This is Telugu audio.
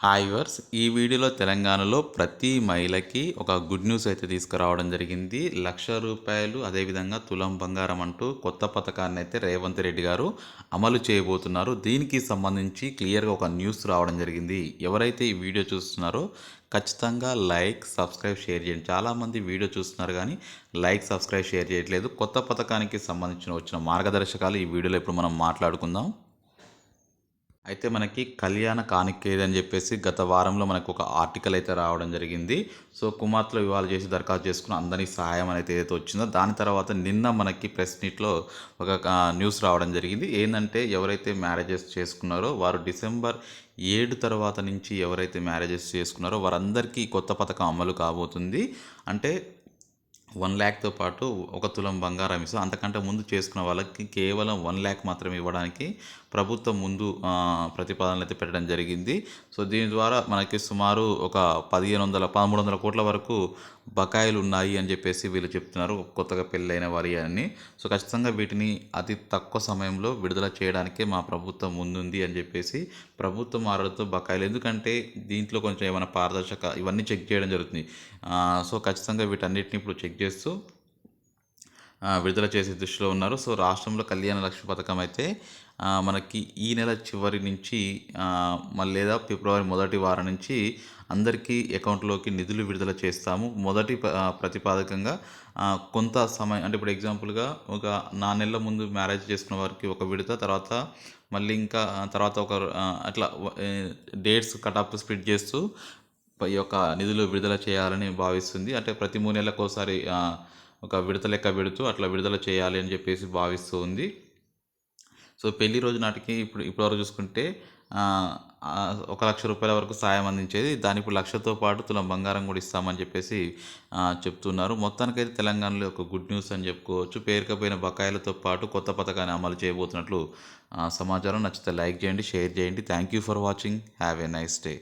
హాయ్ వర్స్ ఈ వీడియోలో తెలంగాణలో ప్రతి మహిళకి ఒక గుడ్ న్యూస్ అయితే తీసుకురావడం జరిగింది. లక్ష రూపాయలు అదేవిధంగా తులం బంగారం అంటూ కొత్త పథకాన్ని అయితే రేవంత్ రెడ్డి గారు అమలు చేయబోతున్నారు. దీనికి సంబంధించి క్లియర్గా ఒక న్యూస్ రావడం జరిగింది. ఎవరైతే ఈ వీడియో చూస్తున్నారో ఖచ్చితంగా లైక్ సబ్స్క్రైబ్ షేర్ చేయండి. చాలామంది వీడియో చూస్తున్నారు కానీ లైక్ సబ్స్క్రైబ్ షేర్ చేయట్లేదు. కొత్త పథకానికి సంబంధించిన వచ్చిన మార్గదర్శకాలు ఈ వీడియోలో ఇప్పుడు మనం మాట్లాడుకుందాం. అయితే మనకి కళ్యాణ కానుకేది అని చెప్పేసి గత వారంలో మనకు ఒక ఆర్టికల్ అయితే రావడం జరిగింది. సో కుమార్తెలు వివాహాలు చేసి దరఖాస్తు చేసుకున్న అందరికీ సహాయం అనేది ఏదైతే వచ్చిందో దాని తర్వాత నిన్న మనకి ప్రెస్ మీట్లో ఒక న్యూస్ రావడం జరిగింది. ఏంటంటే ఎవరైతే మ్యారేజెస్ చేసుకున్నారో వారు డిసెంబర్ ఏడు తర్వాత నుంచి ఎవరైతే మ్యారేజెస్ చేసుకున్నారో వారందరికీ కొత్త పథకం అమలు కాబోతుంది. అంటే వన్ ల్యాక్తో పాటు ఒక తులం బంగారం ఇస్తాం అంతకంటే ముందు చేసుకున్న వాళ్ళకి కేవలం వన్ ల్యాక్ మాత్రమే ఇవ్వడానికి ప్రభుత్వం ముందు ప్రతిపాదనలు అయితే పెట్టడం జరిగింది. సో దీని ద్వారా మనకి సుమారు ఒక పదిహేను వందల పదమూడు వందల కోట్ల వరకు బకాయిలు ఉన్నాయి అని చెప్పేసి వీళ్ళు చెప్తున్నారు కొత్తగా పెళ్ళైన వారి అని సో ఖచ్చితంగా వీటిని అతి తక్కువ సమయంలో విడుదల చేయడానికే మా ప్రభుత్వం ముందుంది అని చెప్పేసి ప్రభుత్వం ఆర్డర్తో బకాయిలు ఎందుకంటే దీంట్లో కొంచెం ఏమైనా పారదర్శక ఇవన్నీ చెక్ చేయడం జరుగుతుంది. సో ఖచ్చితంగా వీటన్నిటిని ఇప్పుడు చెక్ చేస్తూ విడుదల చేసే దృష్టిలో ఉన్నారు. సో రాష్ట్రంలో కళ్యాణ లక్ష్మి పథకం అయితే మనకి ఈ నెల చివరి నుంచి మళ్ళీ లేదా ఫిబ్రవరి మొదటి వారం నుంచి అందరికీ అకౌంట్లోకి నిధులు విడుదల చేస్తాము. మొదటి ప్రతిపాదకంగా కొంత సమయం అంటే ఇప్పుడు ఎగ్జాంపుల్గా ఒక నా నెలల ముందు మ్యారేజ్ చేసుకున్న వారికి ఒక విడత తర్వాత మళ్ళీ ఇంకా తర్వాత ఒక అట్లా డేట్స్ కట్ ఆఫ్ స్ప్లిట్ చేస్తూ యొక్క నిధులు విడుదల చేయాలని భావిస్తుంది. అంటే ప్రతి మూడు నెలలకు ఒకసారి ఒక విడత లెక్క పెడుతూ అట్లా విడుదల చేయాలి అని చెప్పేసి భావిస్తూ ఉంది సో పెళ్ళి రోజు నాటికి ఇప్పుడు ఇప్పటివరకు చూసుకుంటే ఒక లక్ష రూపాయల వరకు సాయం అందించేది. దాని ఇప్పుడు లక్షతో పాటు తులం బంగారం కూడా ఇస్తామని చెప్పేసి చెప్తున్నారు. మొత్తానికైతే తెలంగాణలో ఒక గుడ్ న్యూస్ అని చెప్పుకోవచ్చు. పేరుకపోయిన బకాయిలతో పాటు కొత్త పథకాన్ని అమలు చేయబోతున్నట్లు సమాచారం. నచ్చితే లైక్ చేయండి షేర్ చేయండి. Thank you for watching. Have a nice day.